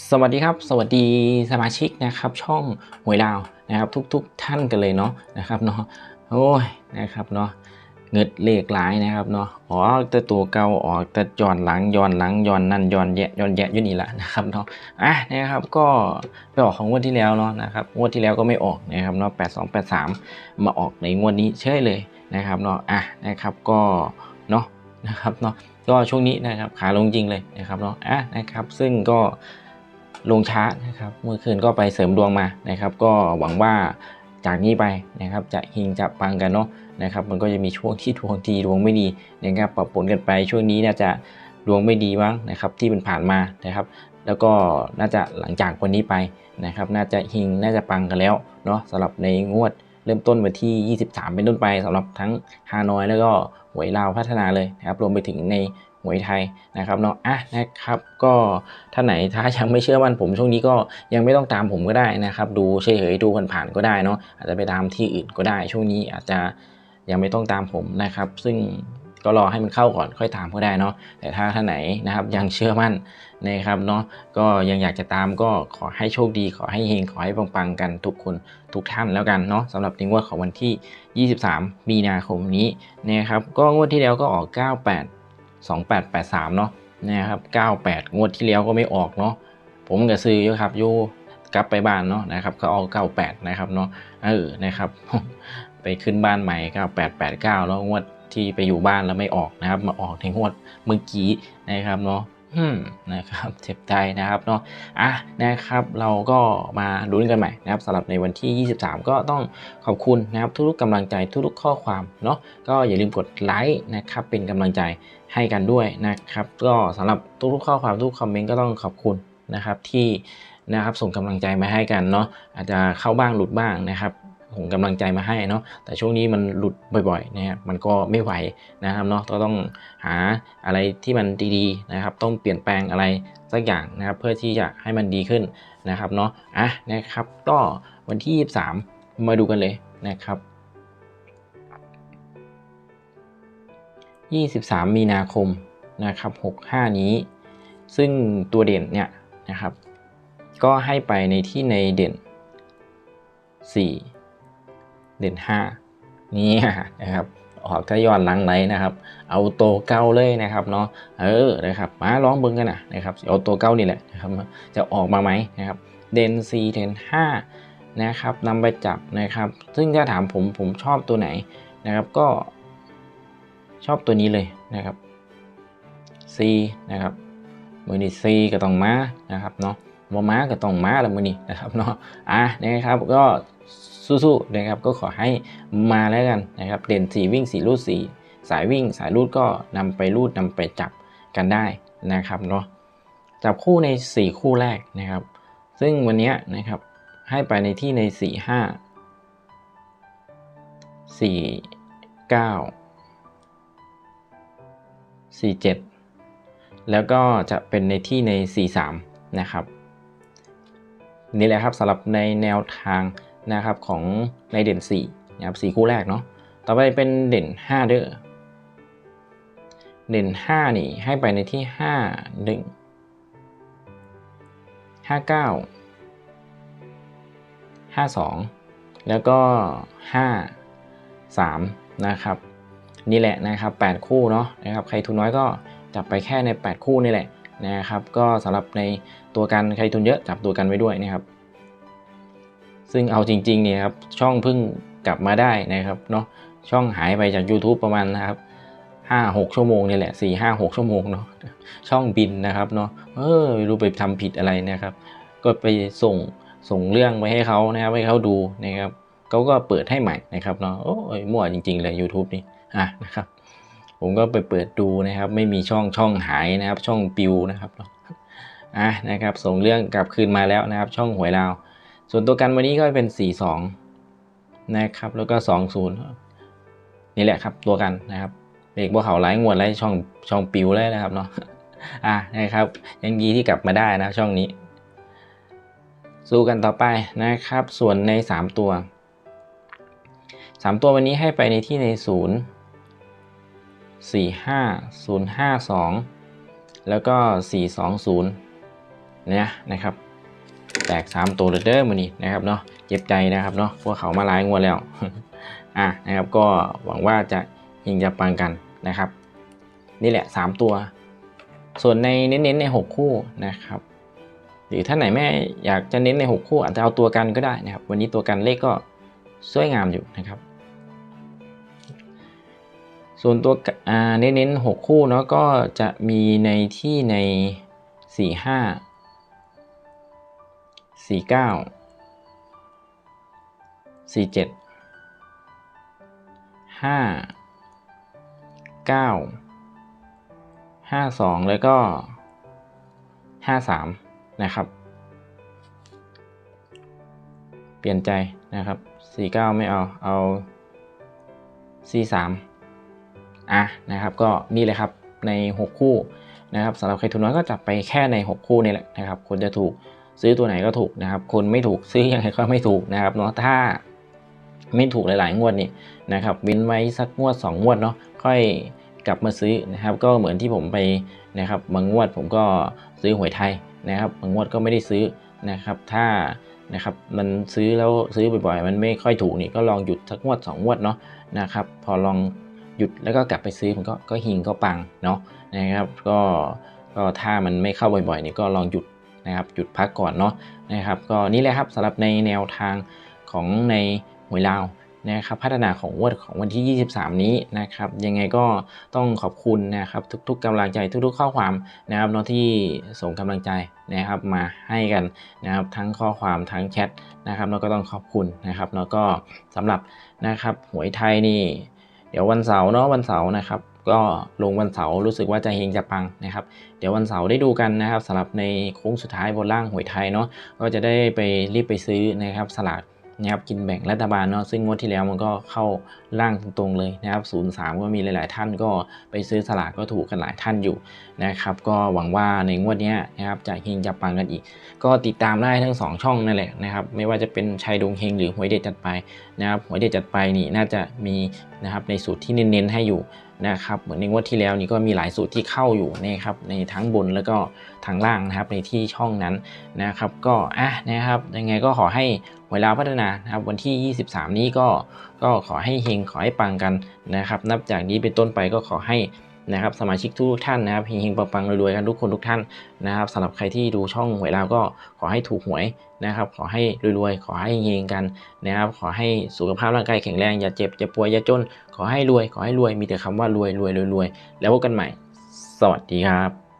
สวัสดีครับ สวัสดีสมาชิกนะครับ ช่องหวยลาวนะครับ ทุกๆทท่านกันเลยเนาะนะครับเนาะโอ้ยนะครับเนาะเงิดเลขหลายนะครับเนาะอ๋อแต่ตัวเก่าออกแต่ย้อนหลังย้อนหลังย้อนนั่นย้อนแยะย้อนแยะอยู่นี่แหละนะครับเนาะอะนะครับก็ไปออกของงวดที่แล้วเนาะนะครับงวดที่แล้วก็ไม่ออกนะครับเนาะแปดสองแปดสามมาออกในงวดนี้เช่เลยนะครับเนาะอะนะครับก็เนาะนะครับเนาะก็ช่วงนี้นะครับขาลงจริงเลยนะครับเนาะอะนะครับซึ่งก็ ลงช้านะครับเมื่อคืนก็ไปเสริมดวงมานะครับ ก็หวังว่าจากนี้ไปนะครับจะหิงจะปังกันเนาะนะครับมันก็จะมีช่วงที่ดวงดีดวงไม่ดีนะครับปรับปนกันไปช่วงนี้น่าจะดวงไม่ดีบ้างนะครับที่มันผ่านมานะครับ แล้วก็น่าจะหลังจากวันนี้ไปนะครับ น่าจะหิงน่าจะปังกันแล้วเนาะสำหรับในงวดเริ่มต้นวันที่ 23 เป็นต้นไปสำหรับทั้งฮานอยแล้วก็หวยลาวพัฒนาเลยนะครับรวมไปถึงใน หวยไทยนะครับเนาะอะนะครับก็ถ้านไหนถ้ายังไม่เชื่อมั่นผมช่วงนี้ก็ยังไม่ต้องตามผมก็ได้นะครับ ดูเฉยๆดูผ่านๆก็ได้เนาะอาจจะไปตามที่อื่นก็ได้ ช่วงนี้อาจจะยังไม่ต้องตามผมนะครับ ซึ่งก็รอให้มันเข้าก่อนค่อยตามก็ได้เนาะแต่ถ้าท่านไหนนะครับยังเชื่อมั่นนะครับเนาะก็ยังอยากจะตามก็ขอให้โชคดีขอให้เฮงขอให้ปังๆกันทุกคนทุกท่านแล้วกันเนาะสำหรับงวดของวันที่ 23 มีนาคมนี้นะครับก็งวดที่แล้วก็ออก 98 2883 เนาะนะครับ 98 งวดที่แล้วก็ไม่ออกเนาะผมก็ซื้ออยู่ครับอยู่กลับไปบ้านเนาะนะครับก็ออก98 นะครับเนาะเออนะครับ ไปขึ้นบ้านใหม่ 9889 แล้วงวดที่ไปอยู่บ้านแล้วไม่ออกนะครับ มาออกในงวดเมื่อกี้นะครับเนาะ อืมนะครับเจ็บใจนะครับเนาะอะนะครับเราก็มาลุ้นกันใหม่นะครับสำหรับในวันที่ 23 ก็ต้องขอบคุณนะครับทุกๆกำลังใจทุกๆข้อความเนาะก็อย่าลืมกดไลค์นะครับเป็นกำลังใจให้กันด้วยนะครับ ก็สำหรับทุกๆข้อความทุกคอมเมนต์ก็ต้องขอบคุณนะครับที่นะครับส่งกำลังใจมาให้กันเนาะอาจจะเข้าบ้างหลุดบ้างนะครับ ส่งกำลังใจมาให้เนาะแต่ช่วงนี้มันหลุดบ่อยๆนะครับมันก็ไม่ไหวนะครับเนาะก็ต้องหาอะไรที่มันดีๆนะครับ ต้องเปลี่ยนแปลงอะไรสักอย่างนะครับ เพื่อที่จะให้มันดีขึ้นนะครับเนาะอะนะครับ ก็วันที่ 23 มาดูกันเลยนะครับ23 มีนาคมนะครับ65 นี้ ซึ่งตัวเด่นเนี่ยนะครับ ก็ให้ไปในที่ในเด่น 4 เด่น5นี่นะครับออกถ้าย้อนหลังไหนนะครับ เอาตัวเก้าเลยนะครับเนาะเออนะครับมาลองเบิ่งกันนะนะครับเอาตัวเก้านี่แหละนะครับจะออกมาไหมนะครับเด่น4เด่น5นะครับนำไปจับนะครับ ซึ่งถ้าถามผมผมชอบตัวไหนนะครับก็ชอบตัวนี้เลยนะครับ C นะครับมือนี้ C ก็ต้องมานะครับเนาะบอม้าก็ต้องมาแล้วมือนี้นะครับเนาะอะนะครับก็ สู้ๆนะครับก็ขอให้มาแล้วกันนะครับเด่นสีวิ่งสีรูดสีสายวิ่งสายรูดก็นำไปรูดนำไปจับกันได้นะครับเนาะจับคู่ใน 4 คู่แรกนะครับ ซึ่งวันนี้นะครับให้ไปในที่ใน 4 5 4 9 47 แล้วก็จะเป็นในที่ใน 43 นะครับ นี่แหละครับสำหรับในแนวทาง นะครับของในเด่น4นะครับ4คู่แรกเนาะต่อไปเป็นเด่น 5 เด้อเด่น 5 นี่ให้ไปในที่ 5 1 5 9 5 2 แล้วก็ 5 3 นะครับ นี่แหละนะครับ 8 คู่เนาะนะครับ ใครทุนน้อยก็จับไปแค่ใน 8 คู่นี่แหละนะครับ ก็สำหรับในตัวกันใครทุนเยอะจับตัวกันไว้ด้วยนะครับ ซึ่งเอาจริงๆเนี่ยครับช่องเพิ่งกลับมาได้นะครับเนาะช่องหายไปจาก YouTube ประมาณนะครับห้าหกชั่วโมงนี่แหละสี่ห้าหกชั่วโมงเนาะช่องบินนะครับเนาะเออไม่รู้ไปทำผิดอะไรนะครับ ก็ไปส่งส่งเรื่องไปให้เขานะครับให้เขาดูนะครับเขาก็เปิดให้ใหม่นะครับเนาะโอ้ยมั่วจริง ๆ เลย YouTube นี่อะนะครับ ผมก็ไปเปิดดูนะครับ ไม่มีช่องช่องหายนะครับ ช่องปิวนะครับอะนะครับ ส่งเรื่องกลับคืนมาแล้วนะครับ ช่องหวยลาว ส่วนตัวกันวันนี้ก็เป็น 42 นะครับ แล้วก็ 20 นี่แหละครับตัวกันนะครับเบรกบัวเขาไล่งวดไล่ช่องช่องปิวเลยนะครับเนาะอะนะครับ ยังดีที่กลับมาได้นะช่องนี้ สู้กันต่อไปนะครับ ส่วนใน 3 ตัว 3 ตัววันนี้ให้ไปในที่ใน 0 4 5 0 5 2 แล้วก็ 4 2 0เนี่ยนะครับ กสามตัวเลยเด้อมือนี้นะครับเนาะเจ็บใจนะครับเนาะพวกเขามาหลายงวดแล้วอะนะครับก็หวังว่าจะยิงจะปังกันนะครับ นี่แหละ 3 ตัว ส่วนในเน้นๆใน 6 คู่นะครับ หรือถ้าไหนแม่อยากจะเน้นใน 6 คู่อาจจะเอาตัวกันก็ได้นะครับ วันนี้ตัวกันเลขก็สวยงามอยู่นะครับ ส่วนตัวเน้นๆ6 คู่เนาะก็จะมีในที่ใน 4 5 4 9 4 7ห้าเก้าห้าสองแล้วก็ห้าสามนะครับ เปลี่ยนใจนะครับสี่เก้าไม่เอา เอาสี่สามอะนะครับก็นี่เลยครับในหกคู่นะครับสำหรับใครทุนน้อยก็จับไปแค่ในหกคู่นี่แหละนะครับคนจะถูก ซื้อตัวไหนก็ถูกนะครับ คนไม่ถูกซื้อยังไงก็ไม่ถูกนะครับเนาะถ้าไม่ถูกหลาย ๆ งวดนี่นะครับเว้นไว้สักงวด 2 งวดเนาะค่อยกลับมาซื้อนะครับ ก็เหมือนที่ผมไปนะครับบางงวดผมก็ซื้อหวยไทยนะครับบางงวดก็ไม่ได้ซื้อนะครับ ถ้านะครับมันซื้อแล้วซื้อบ่อยๆ มันไม่ค่อยถูกนี่ก็ลองหยุดสักงวด 2 งวดเนาะนะครับ พอลองหยุดแล้วก็กลับไปซื้อมันก็ก็หิงก็ปังเนาะนะครับ ก็ก็ถ้ามันไม่เข้าบ่อยๆนี่ก็ลองหยุด นะครับหยุดพักก่อนเนาะนะครับก็นี่แหละครับสำหรับในแนวทางของในหวยลาวนะครับพัฒนาของวดของวันที่ 23 นี้นะครับยังไงก็ต้องขอบคุณนะครับทุกๆกำลังใจทุกๆ ข้อความนะครับเนาะที่ส่งกำลังใจนะครับมาให้กันนะครับทั้งข้อความทั้งแชทนะครับแล้วก็ต้องขอบคุณนะครับแล้วก็สำหรับนะครับหวยไทยนี่เดี๋ยววันเสาร์เนาะวันเสาร์นะครับ ก็ลงวันเสาร์รู้สึกว่าจะเฮงจะปังนะครับ เดี๋ยววันเสาร์ได้ดูกันนะครับสำหรับในโค้งสุดท้ายบนล่างหวยไทยเนาะก็จะได้ไปรีบไปซื้อนะครับสลากนะครับกินแบ่งรัฐบาลเนาะซึ่งงวดที่แล้วมันก็เข้าล่างตรงๆเลยนะครับ03ก็มีหลาย ๆ ท่านก็ไปซื้อสลากก็ถูกกันหลายท่านอยู่นะครับก็หวังว่าในงวดนี้นะครับจะเฮงจะปังกันอีก ก็ติดตามได้ทั้ง 2 ช่องนั่นแหละนะครับไม่ว่าจะเป็นชัยดวงเฮงหรือหวยเด็ดจัดไปนะครับหวยเด็ดจัดไปนี่น่าจะมีนะครับในสูตรที่เน้นๆให้อยู่ นะครับเหมือนในงวดที่แล้วนี่ก็มีหลายสูตรที่เข้าอยู่นะครับในทั้งบนแล้วก็ทางล่างนะครับในที่ช่องนั้นนะครับ ก็อะนะครับยังไงก็ขอให้เวลาพัฒนานะครับวันที่ 23 นี้ก็ก็ขอให้เฮงขอให้ปังกันนะครับ นับจากนี้เป็นต้นไปก็ขอให้ นะครับสมาชิกทุกท่านนะครับเฮงๆปังๆรวยๆกันทุกคนทุกท่านนะครับสำหรับใครที่ดูช่องหวยลาวก็ขอให้ถูกหวยนะครับ ขอให้รวยๆ ขอให้เฮงกันนะครับ ขอให้สุขภาพร่างกายแข็งแรงอย่าเจ็บอย่าป่วยอย่าจน ขอให้รวย ขอให้รวยมีแต่คำว่ารวยรวยรวยรวยแล้วพบกันใหม่ สวัสดีครับ